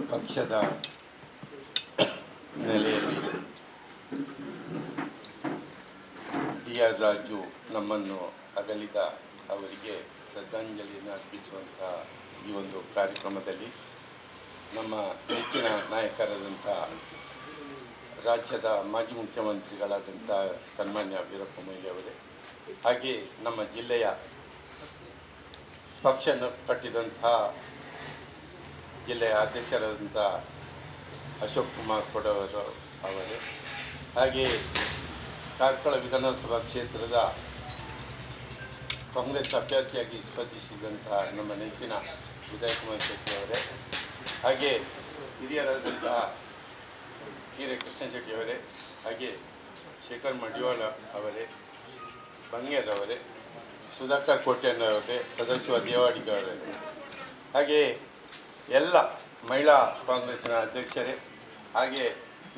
ಪಕ್ಷದ ನೆಲೆಯಲ್ಲಿ ಆರ್ ರಾಜು ನಮ್ಮನ್ನು ಅಗಲಿದ ಅವರಿಗೆ ಶ್ರದ್ಧಾಂಜಲಿಯನ್ನು ಅರ್ಪಿಸುವಂತಹ ಈ ಒಂದು ಕಾರ್ಯಕ್ರಮದಲ್ಲಿ ನಮ್ಮ ನೆಚ್ಚಿನ ನಾಯಕರಾದಂಥ ರಾಜ್ಯದ ಮಾಜಿ ಮುಖ್ಯಮಂತ್ರಿಗಳಾದಂಥ ಸನ್ಮಾನ್ಯ ವೀರಪ್ಪ ಮೊಯ್ಲಿ ಅವರೇ, ಹಾಗೆ ನಮ್ಮ ಜಿಲ್ಲೆಯ ಪಕ್ಷ ಕಟ್ಟಿದಂತಹ ಜಿಲ್ಲೆಯ ಅಧ್ಯಕ್ಷರಾದಂಥ ಅಶೋಕ್ ಕುಮಾರ್ ಕೊಡವರು ಅವರು ಹಾಗೆ ಕಾರ್ಕಳ ವಿಧಾನಸಭಾ ಕ್ಷೇತ್ರದ ಕಾಂಗ್ರೆಸ್ ಅಭ್ಯರ್ಥಿಯಾಗಿ ಸ್ಪರ್ಧಿಸಿದಂಥ ನಮ್ಮ ನೆಚ್ಚಿನ ವಿಜಯ್ ಕುಮಾರ್ ಶೆಟ್ಟಿ ಅವರೇ. ಹಾಗೆ ಹಿರಿಯರಾದಂತಹ ಹಿರೇ ಕೃಷ್ಣ ಶೆಟ್ಟಿ ಅವರೇ, ಹಾಗೆ ಶೇಖರ್ ಮಡಿವಾಳ ಅವರೇ ಬಂಗೇರವರೇ ಸುಧಾಕರ್ ಕೋಟ್ಯಣ್ಣವರೇ ಸದಸ್ಯ ದೇವಾಡಿಗೆ ಅವರೇ. ಹಾಗೆ ಎಲ್ಲ ಮಹಿಳಾ ಕಾಂಗ್ರೆಸ್ನ ಅಧ್ಯಕ್ಷರೇ, ಹಾಗೆ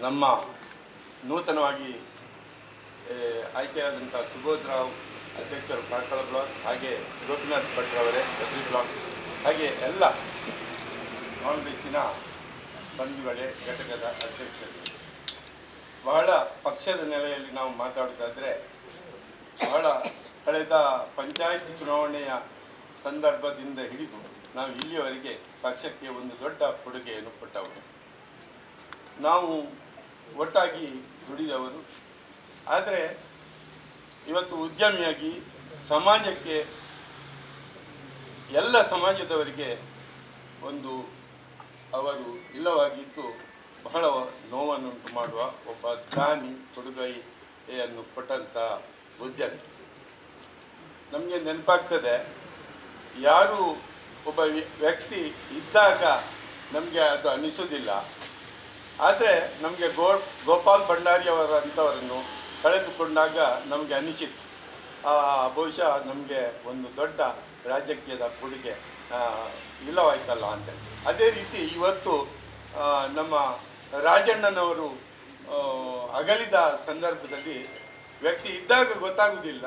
ನಮ್ಮ ನೂತನವಾಗಿ ಆಯ್ಕೆಯಾದಂಥ ಸುಬೋಧ್ ರಾವ್ ಅಧ್ಯಕ್ಷರು ಕಾರ್ಕಳ ಬ್ಲಾಕ್, ಹಾಗೆ ಗೋಪಿನಾಥ್ ಭಟ್ರವರೇ ಬದ್ರಿ ಬ್ಲಾಕ್, ಹಾಗೆ ಎಲ್ಲ ಕಾಂಗ್ರೆಸ್ಸಿನ ಬಂಧುಗಳೇ, ಘಟಕದ ಅಧ್ಯಕ್ಷರು. ಬಹಳ ಪಕ್ಷದ ನೆಲೆಯಲ್ಲಿ ನಾವು ಮಾತಾಡೋದಾದರೆ ಬಹಳ ಕಳೆದ ಪಂಚಾಯತ್ ಚುನಾವಣೆಯ ಸಂದರ್ಭದಿಂದ ಹಿಡಿದು ನಾವು ಇಲ್ಲಿಯವರೆಗೆ ಪಕ್ಷಕ್ಕೆ ಒಂದು ದೊಡ್ಡ ಕೊಡುಗೆಯನ್ನು ಕೊಟ್ಟವರು. ನಾವು ಒಟ್ಟಾಗಿ ದುಡಿದವರು. ಆದರೆ ಇವತ್ತು ಉದ್ಯಮಿಯಾಗಿ ಸಮಾಜಕ್ಕೆ, ಎಲ್ಲ ಸಮಾಜದವರಿಗೆ ಒಂದು ಅವರು ಇಲ್ಲವಾಗಿದ್ದು ಬಹಳ ನೋವನ್ನುಂಟು ಮಾಡುವ ಒಬ್ಬ ದಾನಿ ಕೊಡುಗೈಯನ್ನು ಕೊಟ್ಟಂಥ ಉದ್ಯಮಿ. ನಮಗೆ ನೆನಪಾಗ್ತದೆ ಯಾರು ಒಬ್ಬ ವ್ಯಕ್ತಿ ಇದ್ದಾಗ ನಮಗೆ ಅದು ಅನಿಸೋದಿಲ್ಲ. ಆದರೆ ನಮಗೆ ಗೋ, ಗೋಪಾಲ್ ಭಂಡಾರಿಯವರಂಥವರನ್ನು ಕಳೆದುಕೊಂಡಾಗ ನಮಗೆ ಅನಿಸಿತ್ತು. ಬಹುಶಃ ನಮಗೆ ಒಂದು ದೊಡ್ಡ ರಾಜಕೀಯದ ಕೊಡುಗೆ ಇಲ್ಲವಾಯ್ತಲ್ಲ ಅಂತ. ಅದೇ ರೀತಿ ಇವತ್ತು ನಮ್ಮ ರಾಜಣ್ಣನವರು ಅಗಲಿದ ಸಂದರ್ಭದಲ್ಲಿ ವ್ಯಕ್ತಿ ಇದ್ದಾಗ ಗೊತ್ತಾಗುವುದಿಲ್ಲ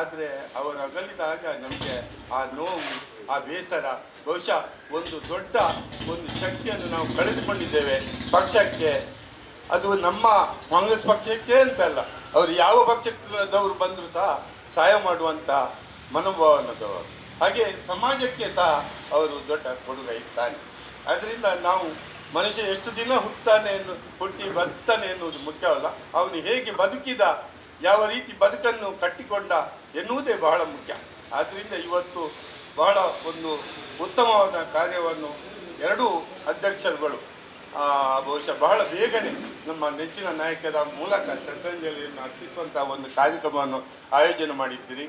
ಆದರೆ ಅವರು ಅಗಲಿದಾಗ ನಮಗೆ ಆ ನೋವು, ಆ ಬೇಸರ, ಬಹುಶಃ ಒಂದು ದೊಡ್ಡ ಒಂದು ಶಕ್ತಿಯನ್ನು ನಾವು ಕಳೆದುಕೊಂಡಿದ್ದೇವೆ ಪಕ್ಷಕ್ಕೆ. ಅದು ನಮ್ಮ ಕಾಂಗ್ರೆಸ್ ಪಕ್ಷಕ್ಕೆ ಅಂತ ಅಲ್ಲ, ಅವರು ಯಾವ ಪಕ್ಷದವರು ಬಂದರೂ ಸಹ ಸಹಾಯ ಮಾಡುವಂಥ ಮನೋಭಾವನದವರು. ಹಾಗೆ ಸಮಾಜಕ್ಕೆ ಸಹ ಅವರು ದೊಡ್ಡ ಕೊಡುಗೆ ಇರ್ತಾನೆ ಅದರಿಂದ ನಾವು ಮನುಷ್ಯ ಎಷ್ಟು ದಿನ ಹುಟ್ಟುತ್ತಾನೆ ಎನ್ನು, ಹುಟ್ಟಿ ಬದುಕ್ತಾನೆ ಎನ್ನುವುದು ಮುಖ್ಯವಲ್ಲ, ಅವನು ಹೇಗೆ ಬದುಕಿದ ಯಾವ ರೀತಿ ಬದುಕನ್ನು ಕಟ್ಟಿಕೊಂಡ ಎನ್ನುವುದೇ ಬಹಳ ಮುಖ್ಯ. ಆದ್ದರಿಂದ ಇವತ್ತು ಬಹಳ ಒಂದು ಉತ್ತಮವಾದ ಕಾರ್ಯವನ್ನು ಎರಡೂ ಅಧ್ಯಕ್ಷರುಗಳು ಬಹುಶಃ ಬಹಳ ಬೇಗನೆ ನಮ್ಮ ನೆಚ್ಚಿನ ನಾಯಕರ ಮೂಲಕ ಶ್ರದ್ಧಾಂಜಲಿಯನ್ನು ಅರ್ಪಿಸುವಂತಹ ಒಂದು ಕಾರ್ಯಕ್ರಮವನ್ನು ಆಯೋಜನೆ ಮಾಡಿದ್ದೀರಿ.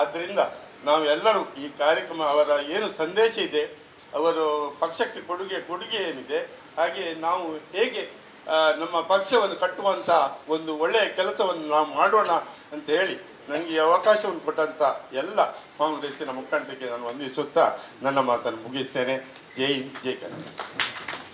ಆದ್ದರಿಂದ ನಾವೆಲ್ಲರೂ ಈ ಕಾರ್ಯಕ್ರಮ, ಅವರ ಏನು ಸಂದೇಶ ಇದೆ, ಅವರು ಪಕ್ಷಕ್ಕೆ ಕೊಡುಗೆ ಕೊಡುಗೆ ಏನಿದೆ, ಹಾಗೆ ನಾವು ಹೇಗೆ ನಮ್ಮ ಪಕ್ಷವನ್ನು ಕಟ್ಟುವಂಥ ಒಂದು ಒಳ್ಳೆಯ ಕೆಲಸವನ್ನು ನಾವು ಮಾಡೋಣ ಅಂತ ಹೇಳಿ ನನಗೆ ಅವಕಾಶವನ್ನು ಕೊಟ್ಟಂಥ ಎಲ್ಲ ಕಾಂಗ್ರೆಸ್ಸಿನ ಮುಖಂಡರಿಗೆ ನಾನು ವಂದಿಸುತ್ತಾ ನನ್ನ ಮಾತನ್ನು ಮುಗಿಸ್ತೇನೆ. ಜೈ ಹಿಂದ್, ಜೈ ಕನ್ನಡ